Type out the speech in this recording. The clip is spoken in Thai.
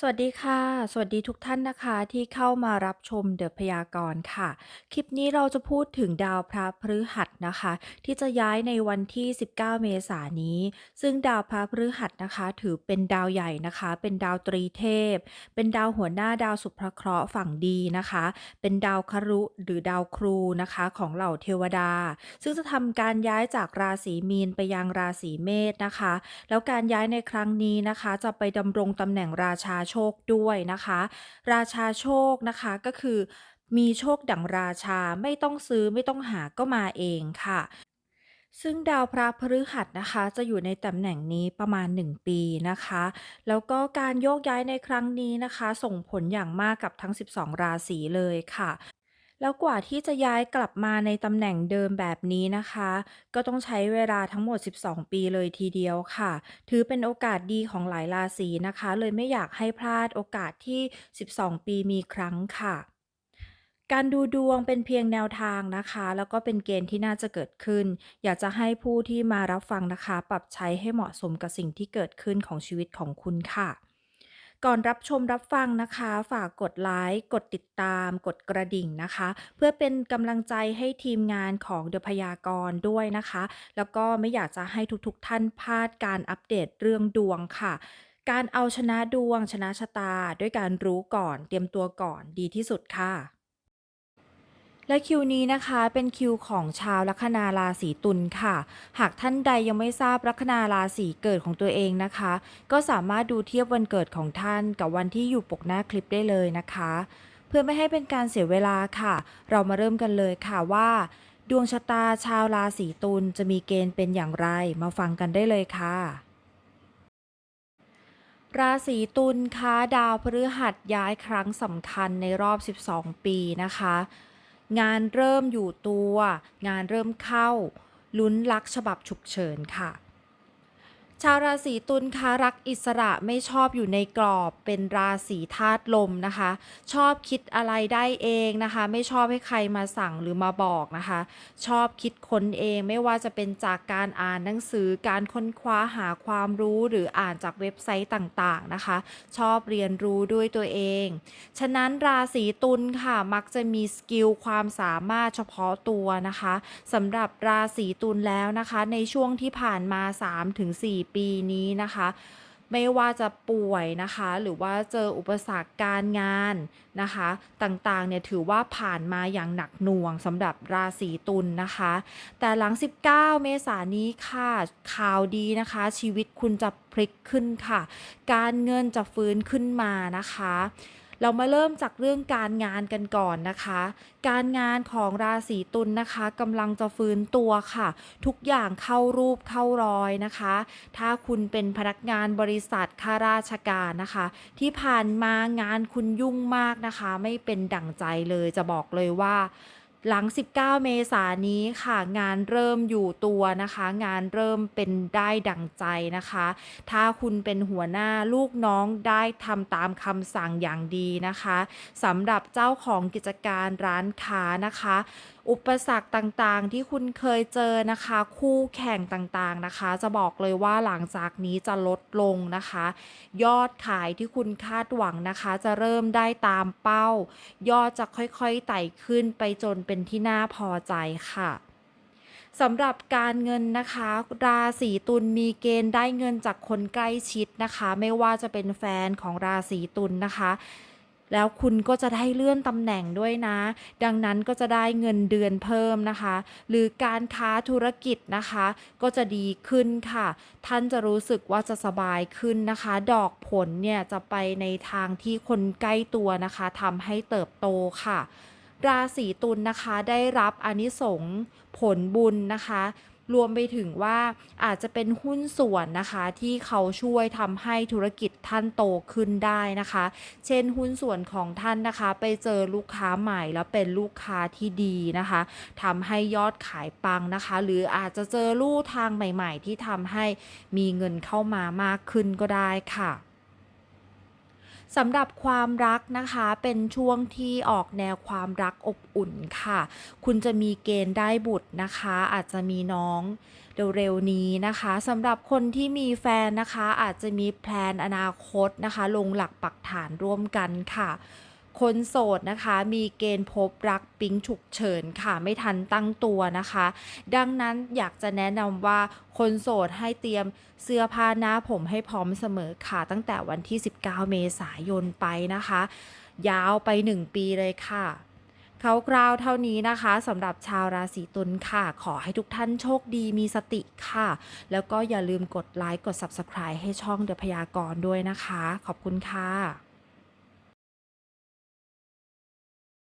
สวัสดีค่ะ สวัสดีทุกท่านนะคะที่เข้ามารับชมเดอะพยากรณ์ค่ะ คลิปนี้เราจะพูดถึงดาวพระพฤหัสนะคะ ที่จะย้ายในวันที่ 19 เมษายนนี้ ซึ่งดาวพระพฤหัสนะคะ ถือเป็นดาวใหญ่นะคะ เป็นดาวตรีเทพ เป็นดาวหัวหน้าดาวสุภเคราะห์ฝั่งดีนะคะ เป็นดาวครุหรือดาวครูนะคะของเหล่าเทวดา ซึ่งจะทำการย้ายจากราศีมีนไปยังราศีเมษนะคะ แล้วการย้ายในครั้งนี้นะคะ จะไปดำรงตำแหน่งราชาโชคด้วยนะคะ ราชาโชคนะคะก็คือมีโชคดั่งราชาไม่ต้องซื้อไม่ต้องหาก็มาเองค่ะ ซึ่งดาวพระพฤหัสนะคะ จะอยู่ในตำแหน่งนี้ประมาณ 1 ปีนะคะ แล้วก็การโยกย้ายในครั้งนี้นะคะ ส่งผลอย่างมากกับทั้ง 12 ราศีเลยค่ะ แล้วกว่าที่จะย้ายกลับมาในตำแหน่งเดิมแบบนี้นะคะ ก็ต้องใช้เวลาทั้งหมด 12 ปีเลยทีเดียวค่ะ ถือเป็นโอกาสดีของหลายราศีนะคะ เลยไม่อยากให้พลาดโอกาสที่ 12 ปีมีครั้งค่ะ การดูดวงเป็นเพียงแนวทางนะคะ แล้วก็เป็นเกณฑ์ที่น่าจะเกิดขึ้น อยากจะให้ผู้ที่มารับฟังนะคะ ปรับใช้ให้เหมาะสมกับสิ่งที่เกิดขึ้นของชีวิตของคุณค่ะ ก่อนรับชมรับฟังนะคะ ฝากกดไลค์กดติดตาม กดกระดิ่งนะคะ เพื่อเป็นกำลังใจให้ทีมงานของเดอะพยากรด้วยนะคะ แล้วก็ไม่อยากจะให้ทุกๆท่านพลาดการอัปเดตเรื่องดวงค่ะการเอาชนะดวงชนะชะตา ด้วยการรู้ก่อนเตรียมตัวก่อนดีที่สุดค่ะ และคิวนี้นะคะเป็นคิวของชาวลัคนาราศีตุลค่ะ หากท่านใดยังไม่ทราบลัคนาราศีเกิดของตัวเองนะคะ ก็สามารถดูเทียบวันเกิดของท่านกับวันที่อยู่ปกหน้าคลิปได้เลยนะคะ เพื่อไม่ให้เป็นการเสียเวลาค่ะ เรามาเริ่มกันเลยค่ะว่า ดวงชะตาชาวราศีตุลจะมีเกณฑ์เป็นอย่างไร มาฟังกันได้เลยค่ะราศีตุลคะดาวพฤหัสย้ายครั้งสำคัญในรอบ 12 ปีนะคะ งานเริ่มอยู่ตัว งานเริ่มเข้า ลุ้นลักฉบับฉุกเฉินค่ะ ชาวราศีตุลคะรักอิสระไม่ชอบอยู่ในกรอบเป็นราศีธาตุลมนะคะ ชอบคิดอะไรได้เองนะคะ ไม่ชอบให้ใครมาสั่งหรือมาบอกนะคะ ชอบคิดค้นเองไม่ว่าจะเป็นจากการอ่านหนังสือการค้นคว้าหาความรู้หรืออ่านจากเว็บไซต์ต่างๆนะคะ ชอบเรียนรู้ด้วยตัวเอง ฉะนั้นราศีตุลค่ะมักจะมีสกิลความสามารถเฉพาะตัวนะคะสำหรับราศีตุลแล้วนะคะ ในช่วงที่ผ่านมา 3-4ปีนี้นะคะ ไม่ว่าจะป่วยนะคะ หรือว่าเจออุปสรรคการงานนะคะ ต่างๆเนี่ยถือว่าผ่านมาอย่างหนักหน่วงสำหรับราศีตุลนะคะ แต่หลัง 19 เมษายนนี้ค่ะข่าวดีนะคะ ชีวิตคุณจะพลิกขึ้นค่ะ การเงินจะฟื้นขึ้นมานะคะ เรามาเริ่มจากเรื่องการงานกันก่อนนะคะ การงานของราศีตุลนะคะกำลังจะฟื้นตัวค่ะ ทุกอย่างเข้ารูปเข้ารอยนะคะ ถ้าคุณเป็นพนักงานบริษัทข้าราชการนะคะ ที่ผ่านมางานคุณยุ่งมากนะคะ ไม่เป็นดั่งใจเลยจะบอกเลยว่า หลัง 19 เมษายนนี้ค่ะ งานเริ่มอยู่ตัวนะคะ งานเริ่มเป็นได้ดั่งใจนะคะ ถ้าคุณเป็นหัวหน้าลูกน้องได้ทำตามคำสั่งอย่างดีนะคะสำหรับเจ้าของกิจการร้านค้านะคะอุปสรรคต่างๆ ที่คุณเคยเจอนะคะ คู่แข่งต่างๆนะคะ จะบอกเลยว่าหลังจากนี้จะลดลงนะคะ ยอดขายที่คุณคาดหวังนะคะ จะเริ่มได้ตามเป้า ยอดจะค่อยๆไต่ขึ้นไปจนเป็นที่น่าพอใจค่ะสำหรับการเงินนะคะ ราศีตุลมีเกณฑ์ได้เงินจากคนใกล้ชิดนะคะ ไม่ว่าจะเป็นแฟนของราศีตุลนะคะ แล้วคุณก็จะได้เลื่อนตำแหน่งด้วยนะ ดังนั้นก็จะได้เงินเดือนเพิ่มนะคะ หรือการค้าธุรกิจนะคะ ก็จะดีขึ้นค่ะ ท่านจะรู้สึกว่าจะสบายขึ้นนะคะ ดอกผลเนี่ยจะไปในทางที่คนใกล้ตัวนะคะทำให้เติบโตค่ะ ราศีตุลนะคะได้รับอานิสงส์ผลบุญนะคะ รวมไปถึงว่าอาจจะเป็นหุ้นส่วนนะคะที่เขาช่วยทำให้ธุรกิจท่านโตขึ้นได้นะคะ เช่นหุ้นส่วนของท่านนะคะ ไปเจอลูกค้าใหม่แล้วเป็นลูกค้าที่ดีนะคะทำให้ยอดขายปังนะคะ หรืออาจจะเจอลู่ทางใหม่ ๆ ที่ทำให้มีเงินเข้ามามากขึ้นก็ได้ค่ะ สำหรับความรักนะคะเป็นช่วงที่ออกแนวความรักอบอุ่นค่ะ คุณจะมีเกณฑ์ได้บุตรนะคะ อาจจะมีน้องเร็วๆนี้นะคะสำหรับคนที่มีแฟนนะคะ อาจจะมีแพลนอนาคตนะคะ ลงหลักปักฐานร่วมกันค่ะ คนโสดนะคะ มีเกณฑ์พบรักปิ๊งฉุกเฉินค่ะไม่ทันตั้งตัวนะคะ ดังนั้นอยากจะแนะนำว่าคนโสดให้เตรียมเสื้อผ้าหน้าผมให้พร้อมเสมอค่ะ ตั้งแต่วันที่ 19 เมษายนไปนะคะ ยาวไป 1 ปีเลยค่ะเขากราวเท่านี้นะคะสำหรับชาวราศีตุลค่ะ ขอให้ทุกท่านโชคดีมีสติค่ะ แล้วก็อย่าลืมกดไลค์กด Subscribe ให้ช่องเดอะพยากรด้วยนะคะ ขอบคุณค่ะ